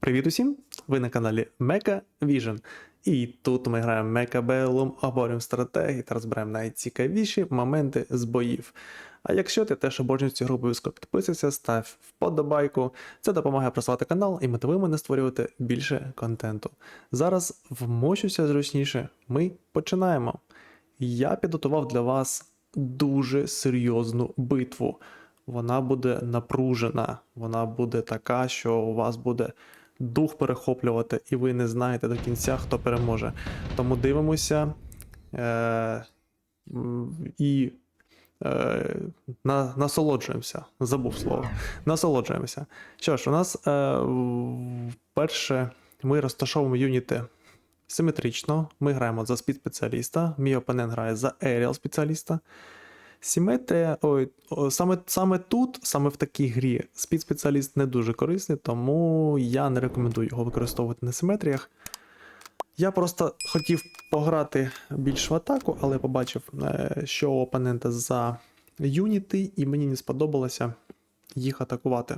Привіт усім! Ви на каналі Mecha Vision. І тут ми граємо Mecha Bellum, оборюємо стратегії та розбираємо найцікавіші моменти з боїв. А якщо ти теж обожнюєш цю гру, обов'язково підписуйся, став вподобайку. Це допомагає просувати канал і мотивує мене створювати більше контенту. Зараз вмощуся зручніше. Ми починаємо. Я підготував для вас дуже серйозну битву. Вона буде напружена, вона буде така, що у вас буде дух перехоплювати, і ви не знаєте до кінця, хто переможе. Тому дивимося е- і е- на- насолоджуємося. Забув слово. Насолоджуємося. Що ж, у нас е- вперше ми розташовуємо юніти симетрично. Ми граємо за спецспеціаліста, мій опонент грає за Aerial спеціаліста. Сіметрія, ой, саме, саме тут, саме в такій грі, спецспеціаліст не дуже корисний, тому я не рекомендую його використовувати на симетріях. Я просто хотів пограти більш в атаку, але побачив, е, що у опонента за юніти, і мені не сподобалося їх атакувати.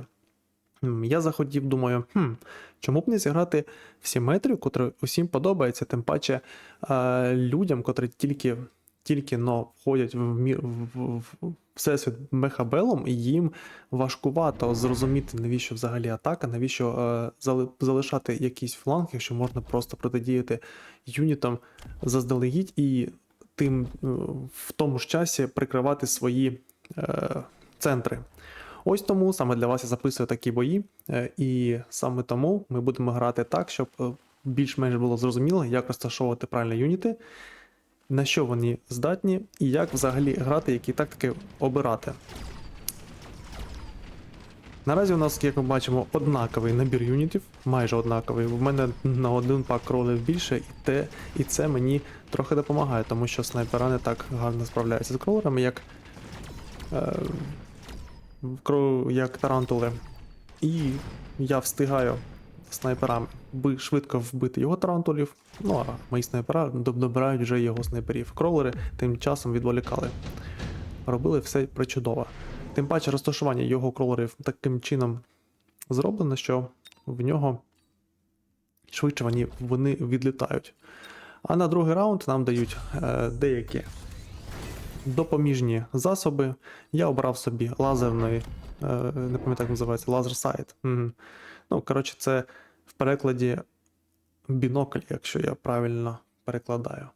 Я захотів, думаю, хм, чому б не зіграти в симетрію, котра усім подобається, тим паче е, людям, котрі тільки тільки но входять в, в, в, в всесвіт мехабелом, і їм важкувато зрозуміти, навіщо взагалі атака, навіщо е, зали- залишати якийсь фланг, якщо можна просто протидіяти юнітам заздалегідь і тим е, в тому ж часі прикривати свої е, центри. Ось тому саме для вас я записую такі бої, е, і саме тому ми будемо грати так, щоб е, більш-менш було зрозуміло, як розташовувати правильно юніти, на що вони здатні, і як взагалі грати, які тактики обирати. Наразі у нас, як ми бачимо, однаковий набір юнітів, майже однаковий. У мене на один пак кролів більше, і те, і це мені трохи допомагає, тому що снайпера не так гарно справляються з кролерами, як, е, як тарантули. І я встигаю снайперам би швидко вбити його тарантулів. Ну а мої снайпера доб- добирають вже його снайперів. Кролери тим часом відволікали. Робили все причудово. Тим паче розташування його кролерів таким чином зроблено, що в нього швидше вони, вони відлітають. А на другий раунд нам дають е, деякі допоміжні засоби. Я обрав собі лазерний, е, не пам'ятаю, як називається, лазер сайт. Угу. Ну, коротше, це в перекладі бінокль, якщо я правильно перекладаю.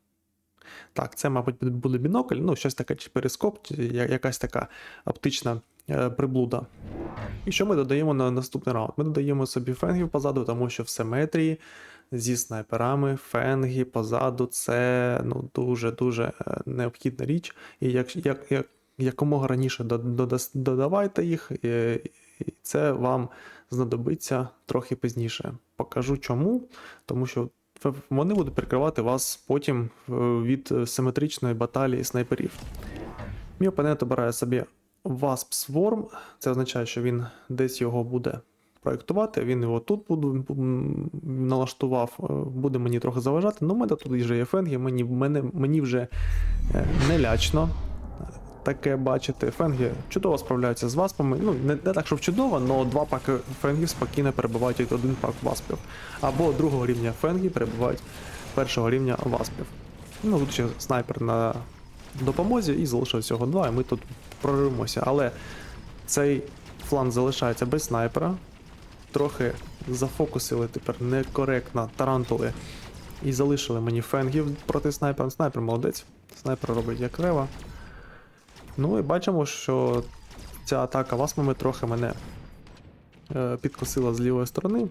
Так, це, мабуть, буде- бінокль, ну, щось таке, чи перископ, чи якась така оптична е, приблуда. І що ми додаємо на наступний раунд? Ми додаємо собі фенгів позаду, тому що в симетрії зі снайперами фенги позаду це ну, дуже-дуже е, необхідна річ. І як, як, як, якомога раніше додавайте їх, і це вам знадобиться трохи пізніше. Покажу чому, тому що вони будуть прикривати вас потім е, від е, симетричної баталії снайперів. Мій опонент обирає собі Wasp Swarm. Це означає, що він десь його буде проєктувати. Він його тут буду, налаштував, е, буде мені трохи заважати. Ну, у мене тут вже є фенги, мені, мене, мені вже не лячно таке бачити. Фенги чудово справляються з васпами. Ну, не, не так, щоб чудово, але два паки фенгів спокійно перебувають як один пак васпів. Або другого рівня фенги перебувають першого рівня васпів. Ну, тут ще снайпер на допомозі і залишилось всього два, і ми тут прориваємося. Але цей фланг залишається без снайпера. Трохи зафокусили тепер некоректно тарантули і залишили мені фенгів проти снайпера. Снайпер молодець. Снайпер робить як треба. Ну і бачимо, що ця атака васмами трохи мене е, підкосила з лівої сторони.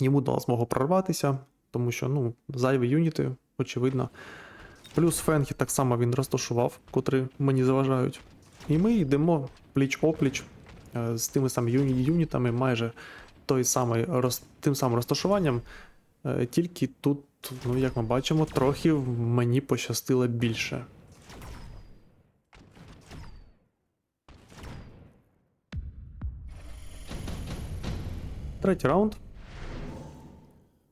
Йому дала змогу прорватися, тому що ну, зайві юніти, очевидно. Плюс фенги так само він розташував, котрі мені заважають. І ми йдемо пліч-опліч е, з тими самими юні- юнітами, майже той самий, роз, тим самим розташуванням. Е, тільки тут, ну як ми бачимо, трохи мені пощастило більше. Третій раунд.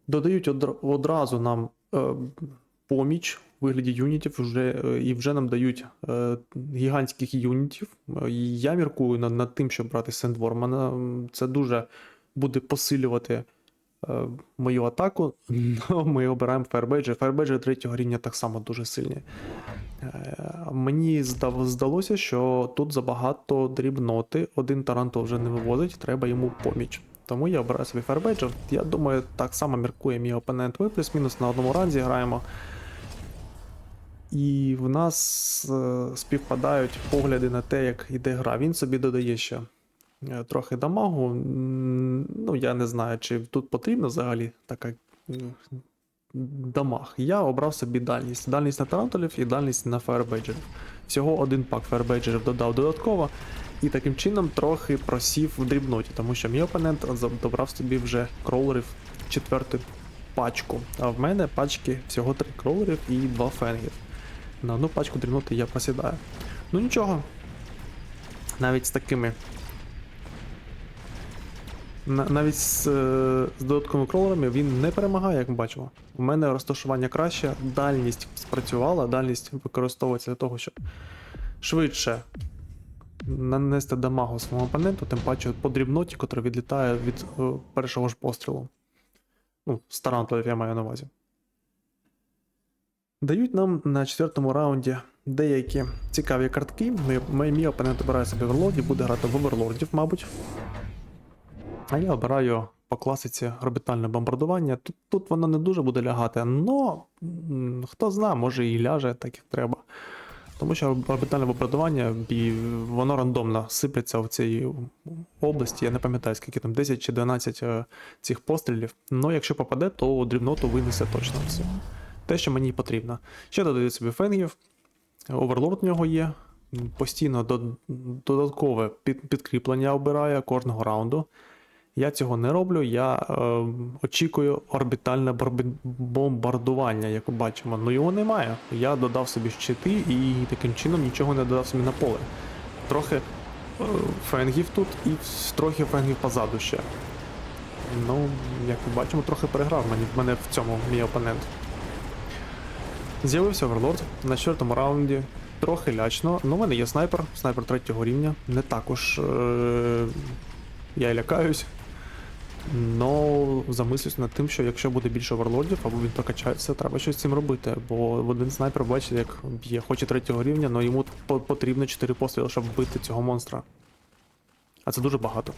Додають одр- одразу нам е, поміч у вигляді юнітів вже, е, і вже нам дають е, гігантських юнітів. Я міркую над, над тим, щоб брати Сендвормана. Це дуже буде посилювати е, мою атаку. Но ми обираємо Фаербейджі. Фаербейджі третього рівня так само дуже сильні. Е, Мені здалося, що тут забагато дрібноти. Один Таранто вже не вивозить, треба йому поміч. Тому я обираю собі Фаербейджа. Я думаю, так само міркує мій опонент. Ми плюс-мінус на одному ранзі граємо. І в нас е, співпадають погляди на те, як іде гра. Він собі додає ще е, трохи дамагу. Ну, я не знаю, чи тут потрібна взагалі така м, дамаг. Я обрав собі дальність. Дальність на тарантулів і дальність на фаербейджерів. Всього один пак фаербейджерів додав додатково. І таким чином трохи просів в дрібноті, тому що мій опонент добрав собі вже кроулерів четверту пачку. А в мене пачки всього три кроулерів і два фенгів. На одну пачку дрібноти я посідаю. Ну нічого. Навіть з такими. Навіть з, е, з додатковими кролерами він не перемагає, як ми бачимо. У мене розташування краще, дальність спрацювала, дальність використовується для того, щоб швидше нанести дамагу своєму опоненту, тим паче по дрібноті, котра відлітає від е, першого ж пострілу. Ну, з я маю на увазі. Дають нам на четвертому раунді деякі цікаві картки. Ми, мій опонент обирає собі оверлордів, буде грати в оверлордів, мабуть. А я обираю по класиці орбітальне бомбардування. Тут, тут воно не дуже буде лягати, але хто знає, може і ляже, так як треба. Тому що орбітальне бомбардування і воно рандомно сиплеться в цій області. Я не пам'ятаю, скільки там 10 чи 12 е, цих пострілів. Ну, якщо попаде, то дрібноту винесе точно все. Те, що мені потрібно. Ще додаю собі фенгів. Оверлорд в нього є. Постійно додаткове підкріплення обирає кожного раунду. Я цього не роблю. Я е, очікую орбітальне бомбардування, як бачимо. Ну його немає. Я додав собі щити і таким чином нічого не додав собі на поле. Трохи е, фенгів тут і трохи фенгів позаду ще. Ну, як ми бачимо, трохи переграв мені, мене в цьому мій опонент. З'явився оверлорд на четвертому раунді. Трохи лячно. Ну, у мене є снайпер, снайпер третього рівня. Не також е- я лякаюсь. Но замислюсь над тим, що якщо буде більше оверлордів, або він прокачається, треба щось з цим робити. Бо один снайпер бачить, як б'є, хоче третього рівня, але йому потрібно 4 постріли, щоб вбити цього монстра. А це дуже багато.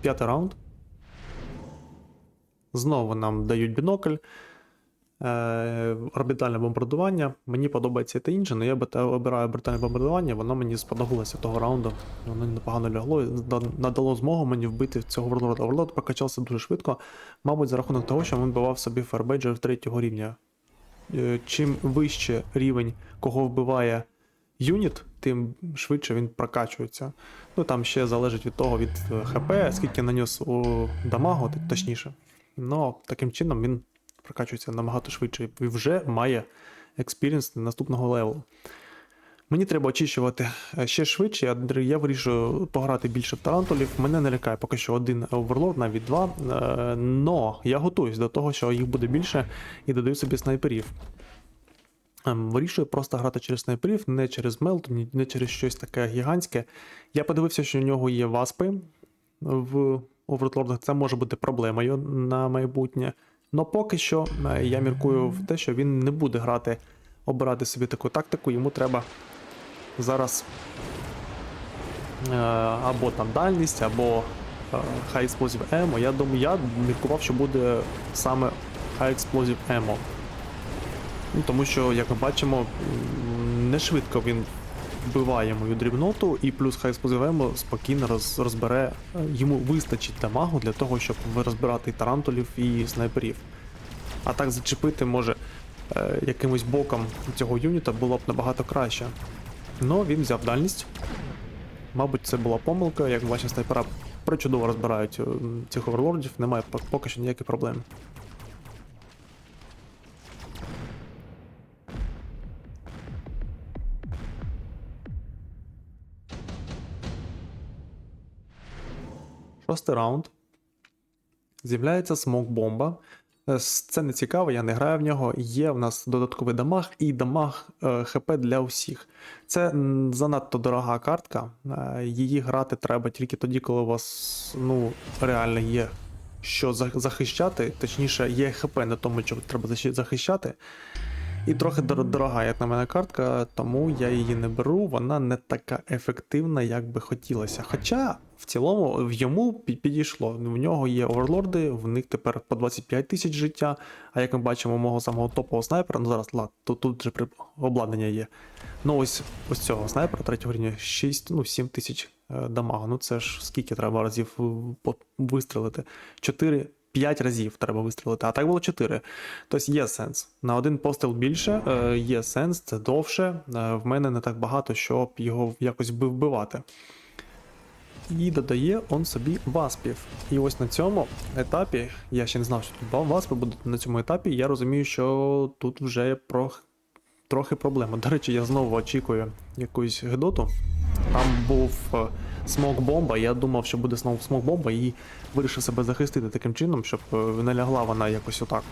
П'ятий раунд. Знову нам дають бінокль. Е, орбітальне бомбардування. Мені подобається те інше, але я обираю орбітальне бомбардування, воно мені сподобалося того раунду. Воно непогано лягло і надало змогу мені вбити цього варлорда. Варлорд прокачався дуже швидко, мабуть, за рахунок того, що він вбивав собі фарбейджер третього рівня. Е, Чим вище рівень, кого вбиває юніт, тим швидше він прокачується. Ну там ще залежить від того, від е, ХП, скільки наніс у дамагу, точніше. Ну, таким чином він прокачується набагато швидше і вже має експіріенс наступного левелу. Мені треба очищувати е, ще швидше. Я, вирішую пограти більше в тарантулів. Мене не лякає поки що один оверлорд, навіть два. Е, Но я готуюсь до того, що їх буде більше, і додаю собі снайперів. Ем, Вирішую просто грати через снайперів, не через мелт, не через щось таке гігантське. Я подивився, що у нього є васпи в оверлордах. Це може бути проблемою на майбутнє. Но поки що е, я міркую в те, що він не буде грати, обирати собі таку тактику, йому треба зараз е, або там дальність, або е, High Explosive Ammo. Я думаю, я міркував, що буде саме High Explosive Ammo. Ну, тому що, як ми бачимо, не швидко він вбиває мою дрібноту, і плюс High Explosive спокійно роз, розбере, е, йому вистачить дамагу для того, щоб розбирати і тарантулів, і снайперів. А так зачепити може е, якимось боком цього юніта було б набагато краще. Ну, він взяв дальність. Мабуть, це була помилка, як бачите, снайпера причудово розбирають е, цих оверлордів, немає поки що ніяких проблем. Простий раунд. З'являється смок-бомба. Е, Це не цікаво, я не граю в нього. Є в нас додатковий дамаг і дамаг е, ХП для усіх. Це занадто дорога картка. е, Її грати треба тільки тоді, коли у вас ну, реально є що захищати, точніше, є ХП на тому, що треба захищати. І трохи дорога, як на мене, картка, тому я її не беру. Вона не така ефективна, як би хотілося. Хоча в цілому в йому підійшло. В нього є оверлорди, в них тепер по 25 тисяч життя. А як ми бачимо, мого самого топового снайпера, ну зараз лад, тут, тут же обладнання є. Ну ось ось цього снайпера третього рівня 6, ну 7 тисяч е, дамагу. Ну це ж скільки треба разів вистрелити? 4. 5 разів треба вистрілити, а так було 4. Тобто є сенс. На один постріл більше, е, є сенс, це довше. Е, в мене не так багато, щоб його якось вбивати. І додає он собі васпів. І ось на цьому етапі, я ще не знав, що тут васпи будуть на цьому етапі. Я розумію, що тут вже про трохи проблема. До речі, я знову очікую якусь гедоту. Там був е, смок-бомба, я думав, що буде знову смок-бомба, і вирішив себе захистити таким чином, щоб е, не лягла вона якось отак.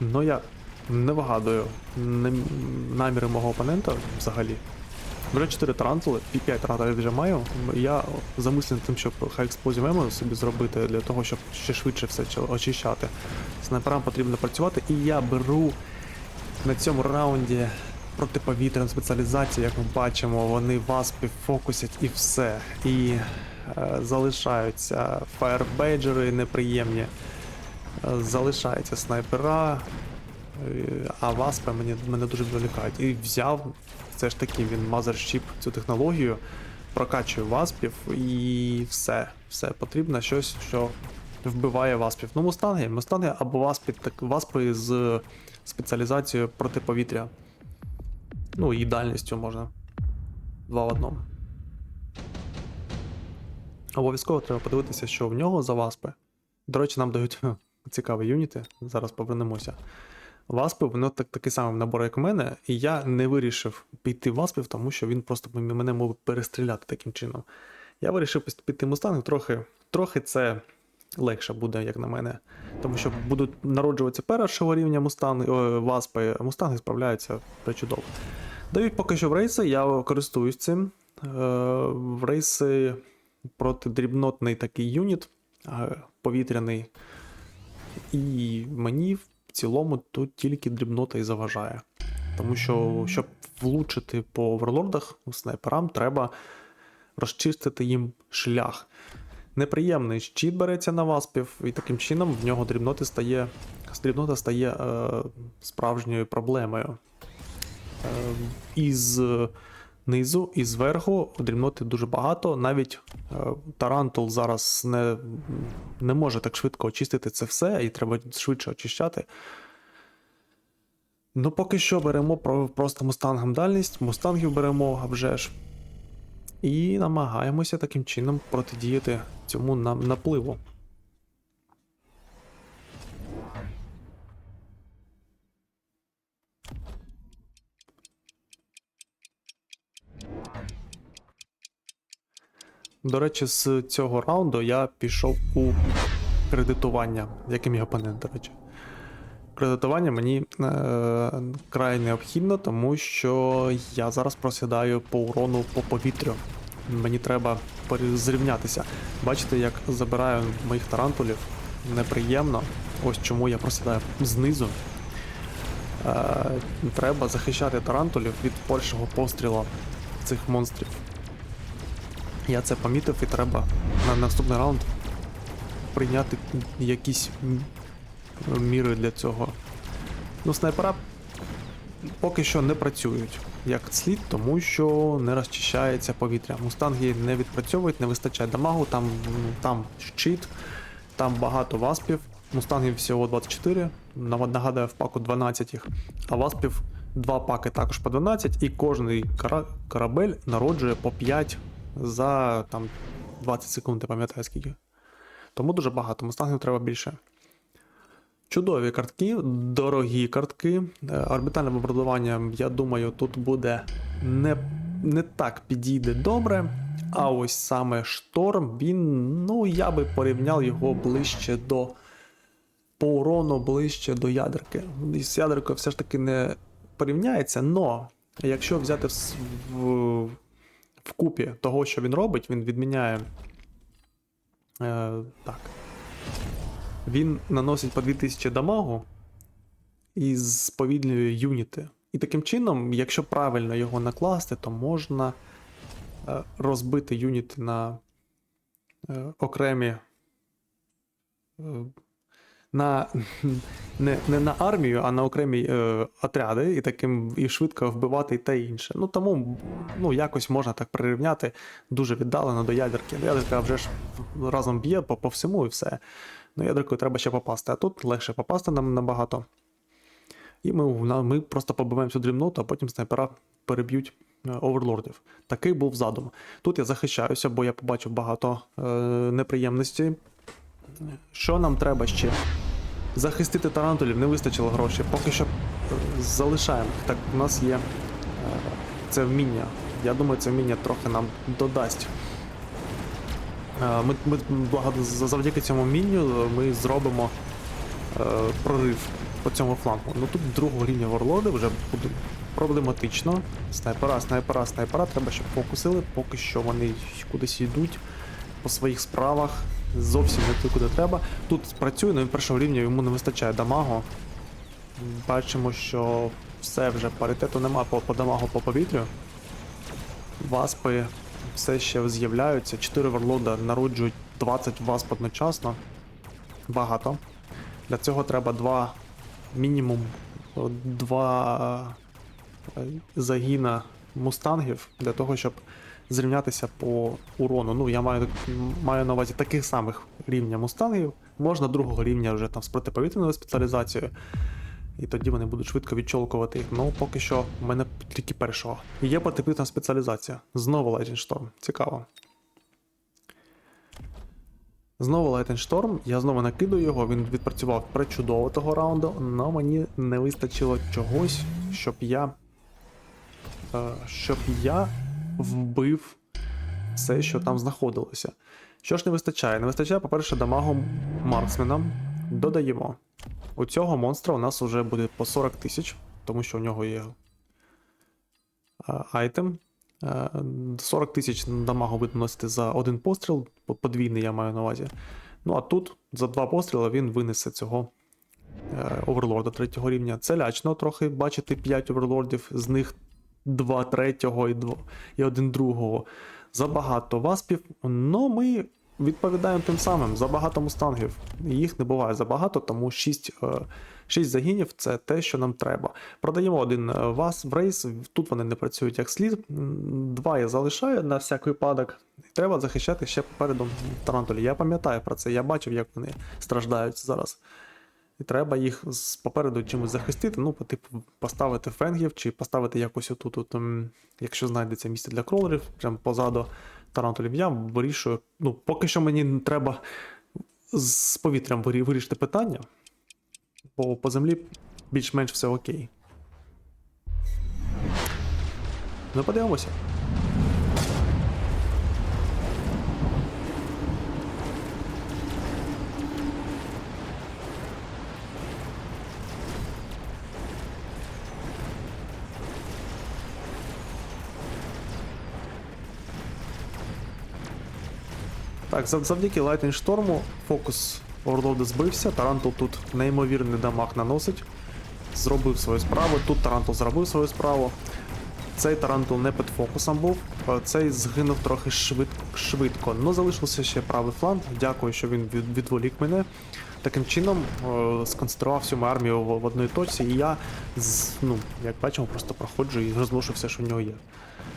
Ну я не вигадую наміри мого опонента взагалі. Вже 4 тарантули, 5 тарантулів вже маю. Я замислений тим, щоб хай експлозію собі зробити для того, щоб ще швидше все очищати. Снайперам потрібно працювати, і я беру на цьому раунді протиповітряну спеціалізацію, як ми бачимо, вони васпи фокусять і все. І е, залишаються фаєрбейджери неприємні, е, залишаються снайпера, е, а васпи мені, мене дуже відволікають. І взяв, все ж таки, він мазерщіп цю технологію, прокачує васпів і все. Все потрібно щось, що вбиває васпів. Ну, мустанги, мустанги або васпи, так, васпи з спеціалізацією протиповітря. Ну і дальністю можна. Два в одному. Обов'язково треба подивитися, що в нього за васпи. До речі, нам дають цікаві юніти. Зараз повернемося. Васпи, воно так, такий самий набор, як у мене, і я не вирішив піти васпів, тому що він просто мене мов перестріляти таким чином. Я вирішив піти мустанг, трохи, трохи це легше буде, як на мене. Тому що будуть народжуватися першого рівня мустанги, о, васпи, мустанги справляються причудово. Дають поки що в рейси, я користуюсь цим. Е, в рейси протидрібнотний такий юніт, е, повітряний. І мені в цілому тут тільки дрібнота і заважає. Тому що, щоб влучити по оверлордах, снайперам, треба розчистити їм шлях. Неприємний щит береться на васпів, і таким чином в нього дрібноти стає, дрібнота стає е, справжньою проблемою. Е, із низу і зверху дрібноти дуже багато. Навіть е, Тарантул зараз не, не може так швидко очистити це все, і треба швидше очищати. Ну, поки що беремо просто мустангам дальність, мустангів беремо а вже ж. І намагаємося таким чином протидіяти цьому напливу. До речі, з цього раунду я пішов у кредитування, як і мій опонент, до речі. Кредитування мені е, необхідно, тому що я зараз просідаю по урону по повітрю. Мені треба зрівнятися. Бачите, як забираю моїх тарантулів неприємно. Ось чому я просідаю знизу. Е, треба захищати тарантулів від першого пострілу цих монстрів. Я це помітив і треба на наступний раунд прийняти якісь міри для цього. Ну, снайпера поки що не працюють як слід, тому що не розчищається повітря. Мустанги не відпрацьовують, не вистачає дамагу, там, там щит, там багато васпів. Мустангів всього 24, нагадаю, в паку 12 їх, а васпів два паки також по 12, і кожний корабель народжує по 5 за там 20 секунд, я пам'ятаю скільки. Тому дуже багато, мустангів треба більше. Чудові картки, дорогі картки. Е, Орбітальне бомбардування, я думаю, тут буде не не так підійде добре. А ось саме шторм, він, ну я би порівняв його ближче до по урону ближче до ядерки. З ядеркою все ж таки не порівняється, но якщо взяти в, в, в купі того, що він робить, він відміняє. Е, так. Він наносить по 2000 дамагу і сповільнює юніти. І таким чином, якщо правильно його накласти, то можна е, розбити юніти на е, окремі. е, На, не, не на армію, а на окремі е, отряди, і таким і швидко вбивати і те і інше. Ну тому ну, якось можна так прирівняти дуже віддалено до ядерки. Ядерка вже ж разом б'є по, по всьому і все. Ну, ядеркою треба ще попасти, а тут легше попасти нам набагато. І ми, ми просто побиваємо цю дрібноту, а потім снайпера переб'ють е, оверлордів. Такий був задум. Тут я захищаюся, бо я побачив багато е, неприємностей. Що нам треба ще? Захистити тарантулів не вистачило грошей. Поки що е, залишаємо. Так, у нас є е, це вміння. Я думаю, це вміння трохи нам додасть. Е, Ми, ми завдяки цьому вмінню е, ми зробимо е, прорив по цьому флангу. Ну тут другого рівня ворлоди вже буде проблематично. Снайпера, снайпера, снайпера. Треба, щоб фокусили. Поки що вони кудись йдуть по своїх справах. Зовсім не куди треба. Тут працює, але першого рівня йому не вистачає дамагу. Бачимо, що все вже паритету нема по, по дамагу по повітрю. Васпи все ще з'являються. 4 варлода народжують 20 васп одночасно. Багато. Для цього треба два мінімум два е, загіна мустангів для того, щоб зрівнятися по урону. Ну, я маю, маю на увазі таких самих рівня мустангів. Можна другого рівня вже там з протиповітряною спеціалізацією. І тоді вони будуть швидко відчолкувати їх. Ну, поки що в мене тільки першого. Є протиповітряна спеціалізація. Знову Lightning Storm. Цікаво. Знову Lightning Storm, я знову накидаю його, він відпрацював пречудово того раунду, але мені не вистачило чогось, щоб я. е, щоб я вбив все, що там знаходилося. Що ж не вистачає? Не вистачає, по-перше, дамагу марксмена. Додаємо. У цього монстра у нас вже буде по 40 тисяч, тому що у нього є е, айтем. Е, 40 тисяч дамагу буде наносити за один постріл, подвійний я маю на увазі. Ну а тут за два постріли він винесе цього е, оверлорда третього рівня. Це лячно трохи бачити 5 оверлордів, з них 2 третього і, 2, і один другого. Забагато васпів, но ми відповідаємо тим самим. Забагато мустангів. Їх не буває забагато, тому 6, 6 загінів це те, що нам треба. Продаємо один е, вас в рейс, тут вони не працюють як слід. Два я залишаю на всяк випадок. Треба захищати ще попереду тарантулі. Я пам'ятаю про це, я бачив, як вони страждають зараз. І треба їх з попереду чимось захистити. Ну, типу поставити фенгів чи поставити якось отут, от, ем, якщо знайдеться місце для кролерів, прямо позаду тарантулів. Я вирішую. Ну, поки що мені треба з повітрям вирішити питання, бо по землі більш-менш все окей. Ну, подивимося. Так, завдяки Lightning Шторму фокус Орлода збився. Тарантул тут неймовірний дамаг наносить. Зробив свою справу. Тут Тарантул зробив свою справу. Цей Тарантул не під фокусом був. е, Цей згинув трохи швидко, швидко. Залишився ще правий фланг. Дякую, що він відволік мене. Таким чином е, сконцентрував всю мою армію в одній точці, і я, ну, як бачимо, просто проходжу і розношу все, що в нього є.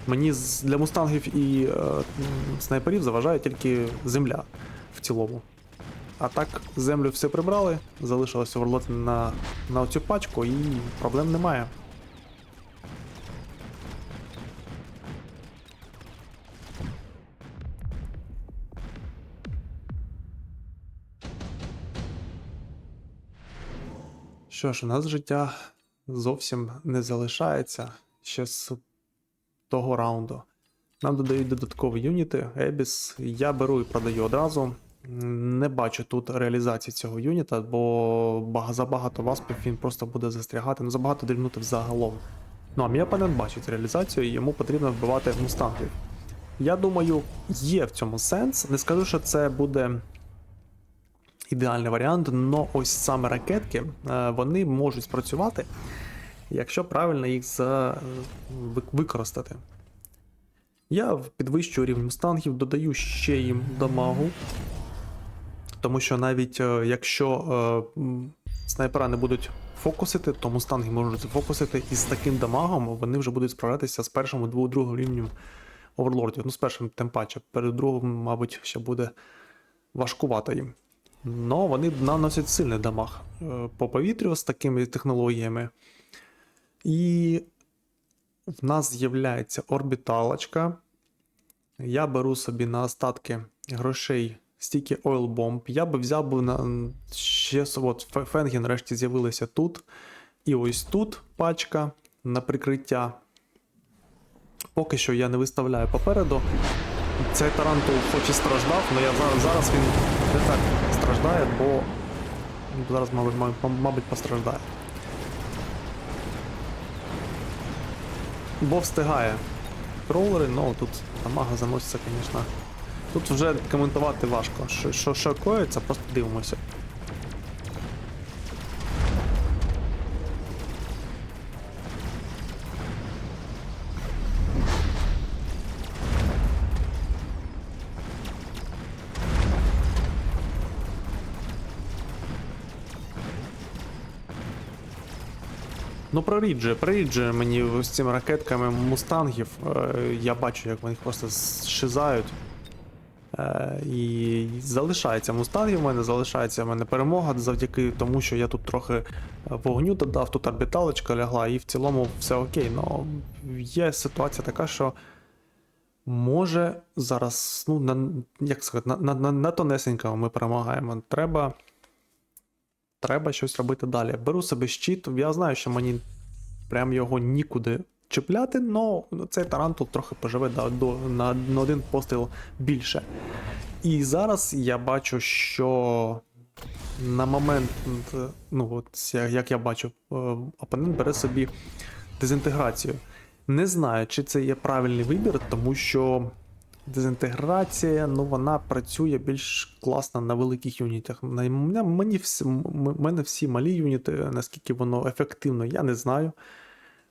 Мені для мустангів і е, снайперів заважає тільки земля в цілому. А так, землю все прибрали, залишилося оверлоти на, на цю пачку і проблем немає. Що ж, у нас життя зовсім не залишається. Ще того раунду. Нам додають додаткові юніти, Ебіс. Я беру і продаю одразу. Не бачу тут реалізації цього юніта, бо бага- забагато васпів він просто буде застрягати, ну забагато дрібнути загалом. Ну а мій опонент бачить реалізацію, і йому потрібно вбивати мустангів. Я думаю, є в цьому сенс. Не скажу, що це буде ідеальний варіант, але ось саме ракетки е, вони можуть спрацювати, якщо правильно їх за... використати. Я підвищую рівень мустангів, додаю ще їм дамагу. Тому що навіть е, якщо е, снайпера не будуть фокусити, то мустанги можуть фокусити, і з таким дамагом вони вже будуть справлятися з першим і другим рівнем оверлордів. Ну, з першим тим паче, перед другим, мабуть, ще буде важкувато їм. Но вони наносять сильний дамаг е, по повітрю з такими технологіями. І в нас з'являється орбіталочка. Я беру собі на остатки грошей стільки Oil Bomb. Я би взяв би на ще от фенги нарешті з'явилися тут. І ось тут пачка на прикриття. Поки що я не виставляю попереду. Цей тарантул хоч і страждав, але я зараз, зараз він не так страждає, бо зараз, мабуть, мабуть, постраждає. Бо встигає. Кроулери, ну тут намага заноситься, звісно. Тут вже коментувати важко. Що коїться, просто дивимося. Ну, проріджує, проріджує мені з цими ракетками мустангів. Е, Я бачу, як вони їх просто зшизають. Е, І залишається мустангів в мене, залишається в мене перемога завдяки тому, що я тут трохи вогню додав, тут орбіталочка лягла, і в цілому все окей. Но є ситуація така, що може зараз, ну, на, як сказати, на, на, на, на тонесенького ми перемагаємо. Треба треба щось робити далі. Беру себе щит, я знаю, що мені прям його нікуди чіпляти, але цей тарантул трохи поживе до, до, на, на один постріл більше. І зараз я бачу, що на момент, ну от як я бачу, е, опонент бере собі дезінтеграцію. Не знаю, чи це є правильний вибір, тому що дезінтеграція, ну вона працює більш класно на великих юнітах. На мені всі, мене всі малі юніти, наскільки воно ефективно, я не знаю.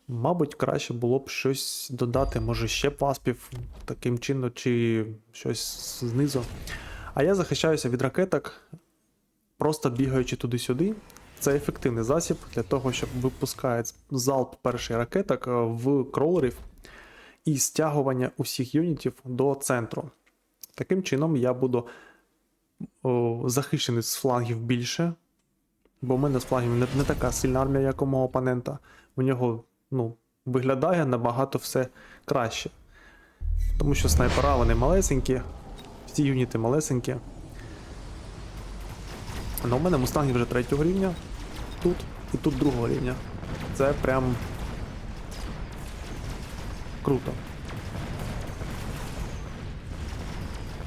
Мабуть, краще було б щось додати, може ще паспів таким чином, чи щось знизу. А я захищаюся від ракеток, просто бігаючи туди-сюди. Це ефективний засіб для того, щоб випускає залп перший ракеток е, в кроулерів і стягування усіх юнітів до центру. Таким чином я буду о, захищений з флангів більше, бо в мене з флангів не, не така сильна армія, як у мого опонента. У нього ну, виглядає набагато все краще. Тому що снайпера вони малесенькі, всі юніти малесенькі. Але у мене мустанги вже третього рівня. Тут і тут другого рівня. Це прям круто.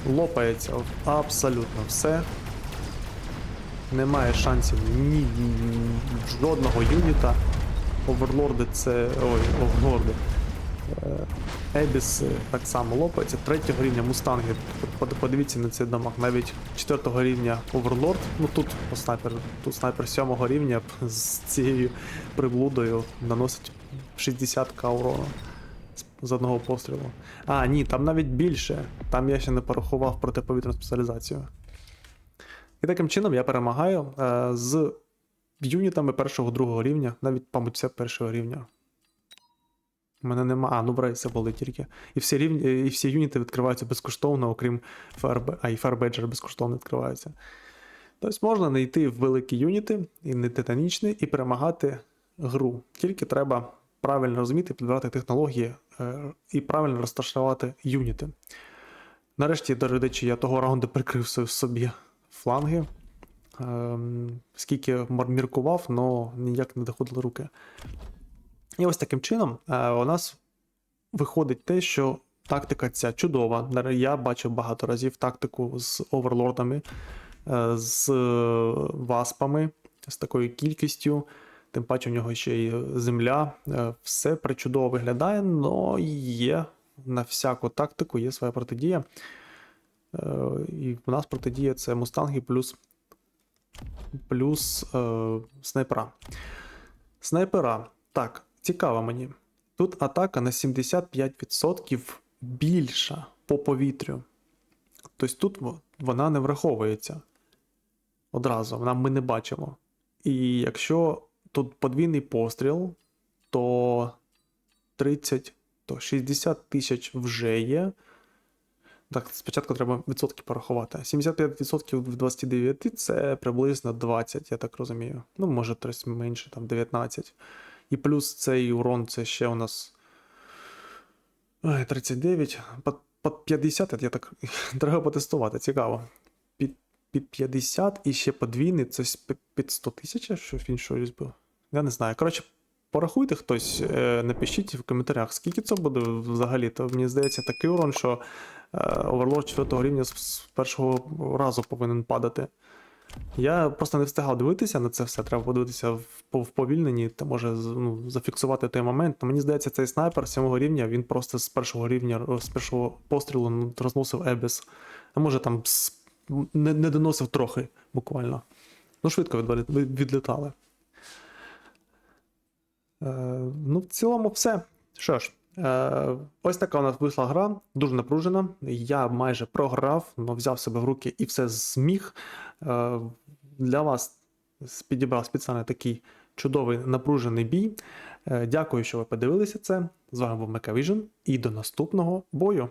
Лопається абсолютно все. Немає шансів ні жодного юніта. Оверлорди це. Ой, оверлорди. Е, Ебіс е, так само лопається. Третього рівня мустанги. Подивіться на цей дамаг. Навіть четвертого рівня оверлорд. Ну тут о, снайпер, тут снайпер сьомого рівня з цією приблудою наносить 60к урону з- одного пострілу. А, ні, там навіть більше. Там я ще не порахував протиповітряну спеціалізацію. І таким чином я перемагаю е, з юнітами першого другого рівня, навіть, мабуть, це першого рівня. У мене нема. А, ну брейси були тільки. І всі рівні, і всі юніти відкриваються безкоштовно, окрім FRB, а і Farbadger безкоштовно відкривається. Тобто можна не йти в великі юніти, і не титанічні, і перемагати гру. Тільки треба правильно розуміти, підбирати технології і правильно розташувати юніти. Нарешті, до речі, я того раунду прикрив собі фланги. Ем, скільки міркував, але ніяк не доходили руки. І ось таким чином е, у нас виходить те, що тактика ця чудова. Я бачив багато разів тактику з оверлордами, е, з е, васпами, з такою кількістю. Тим паче в нього ще й земля. Е, Все причудово виглядає, але є на всяку тактику є своя протидія. Е, І в нас протидія це мустанги плюс, плюс е, снайпера. Снайпера. Так, цікаво мені. Тут атака на 75% більша по повітрю. Тобто тут вона не враховується одразу, вона ми не бачимо. І якщо тут подвійний постріл, то 30, то 60 тисяч вже є. Так, спочатку треба відсотки порахувати. 75% в 29 це приблизно 20, я так розумію. Ну, може, трохи менше, там 19. І плюс цей урон це ще у нас 39. Під, під 50, я так треба потестувати, цікаво. Під, під 50 і ще подвійний, це під- під 100 тисяч, що він щось був. Я не знаю. Коротше, порахуйте хтось, е, напишіть в коментарях, скільки це буде взагалі. То мені здається, такий урон, що е, Overlord 4 рівня з, першого разу повинен падати. Я просто не встигав дивитися на це все. Треба подивитися в, повільненні та може ну, зафіксувати той момент. Ну, мені здається, цей снайпер сьомого рівня він просто з першого рівня, о, з першого пострілу розносив Ебіс. А може там не, не доносив трохи буквально. Ну, швидко відлітали. Е, ну, в цілому, все. Що ж, е, ось така у нас вийшла гра, дуже напружена. Я майже програв, але взяв себе в руки і все зміг. Е, для вас підібрав спеціально такий чудовий напружений бій. Дякую, що ви подивилися це. З вами був Мекавіжн і до наступного бою.